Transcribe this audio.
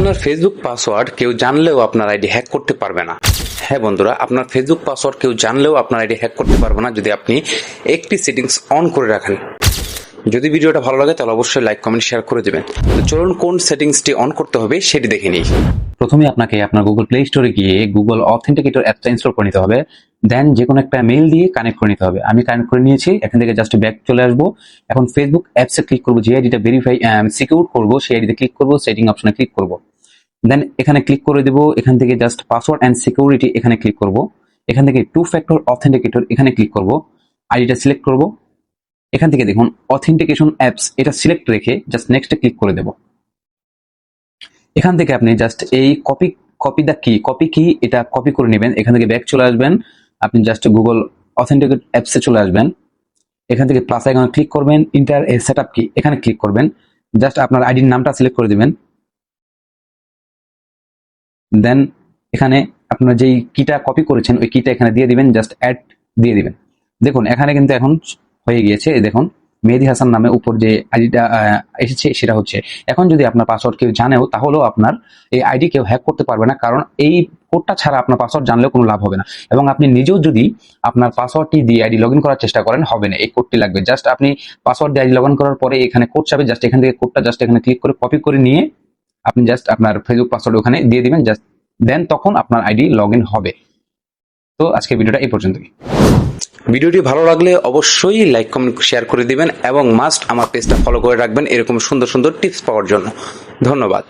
আপনার Facebook password কেউ জানলেও আপনার আইডি হ্যাক করতে পারবে না। হ্যাঁ বন্ধুরা, আপনার ফেসবুক পাসওয়ার্ড কেউ জানলেও আপনার আইডি হ্যাক করতে পারবে না যদি আপনি একটি সেটিংস অন করে রাখেন। যদি ভিডিওটা ভালো লাগে তাহলে অবশ্যই লাইক কমেন্ট শেয়ার করে দেবেন। তো চলুন কোন সেটিংসটি অন করতে হবে সেটি দেখে নিই। প্রথমে আপনাকে আপনার গুগল প্লে স্টোরে গিয়ে গুগল অথেন্টিকেটর অ্যাপটা ইনস্টল করে নিতে হবে। দেন যে কোনো একটা মেইল দিয়ে কানেক্ট করে নিতে হবে। আমি কানেক্ট করে নিয়েছি, এখান থেকে জাস্ট ব্যাক চলে আসব। এখন ফেসবুক অ্যাপসে ক্লিক করব, যে আইডিটা ভেরিফাই সিকিউর করব, সেই আইডিতে ক্লিক করব সেটিং অপশনে ক্লিক করব। দেন এখানে ক্লিক করে দেবো, এখান থেকে জাস্ট পাসওয়ার্ড অ্যান্ড সিকিউরিটি এখানে ক্লিক করব। এখান থেকে টু ফ্যাক্টর অথেন্টিকেটর এখানে ক্লিক করব। আইডিটা সিলেক্ট করব। এখান থেকে দেখুন অথেন্টিকেশন অ্যাপস এটা সিলেক্ট রেখে জাস্ট নেক্সটে ক্লিক করে দেবো। এখান থেকে আপনি জাস্ট এই copy copy the key copy key এটা কপি করে নেবেন, এখান থেকে ব্যাক চলে আসবেন। আপনি জাস্ট গুগল অথেন্টিকেট অ্যাপসে চলে আসবেন। এখান থেকে প্লাস আইকনে ক্লিক করবেন। ইন্টার এ সেটআপ কি এখানে ক্লিক করবেন। জাস্ট আপনার আইডির নামটা সিলেক্ট করে দিবেন। দেন এখানে আপনার যেই কিটা কপি করেছেন, ওই কিটা এখানে দিয়ে দিবেন। জাস্ট অ্যাড দিয়ে দিবেন। দেখুন, এখানে কিন্তু এখন হয়ে গিয়েছে। দেখুন মেহেদি হাসান নামে উপর যে আইডিটা এসেছে, সেটা হচ্ছে, এখন যদি আপনার পাসওয়ার্ড কেউ জানেও, তাহলেও আপনার এই আইডি কেউ হ্যাক করতে পারবে না, কারণ এই কোডটা ছাড়া আপনার পাসওয়ার্ড জানলেও কোনো লাভ হবে না। এবং আপনি নিজেও যদি আপনার পাসওয়ার্ডটি দিয়ে আইডি লগ করার চেষ্টা করেন, হবে না, এই কোডটি লাগবে। জাস্ট আপনি পাসওয়ার্ড দিয়ে আইডি লগ করার পরে এখানে কোড চাবে জাস্ট এখান থেকে কোডটা জাস্ট এখানে ক্লিক করে কপি করে নিয়ে আপনি জাস্ট আপনার ফেসবুক পাসওয়ার্ড ওখানে দিয়ে দিবেন জাস্ট দেন তখন আপনার আইডি লগ হবে। তো আজকে ভিডিওটা এই পর্যন্তই। ভিডিওটি ভালো লাগলে অবশ্যই লাইক, কমেন্ট, শেয়ার করে দিবেন এবং মাস্ট আমার পেজটা ফলো করে রাখবেন এরকম সুন্দর সুন্দর টিপস পাওয়ার জন্য। ধন্যবাদ।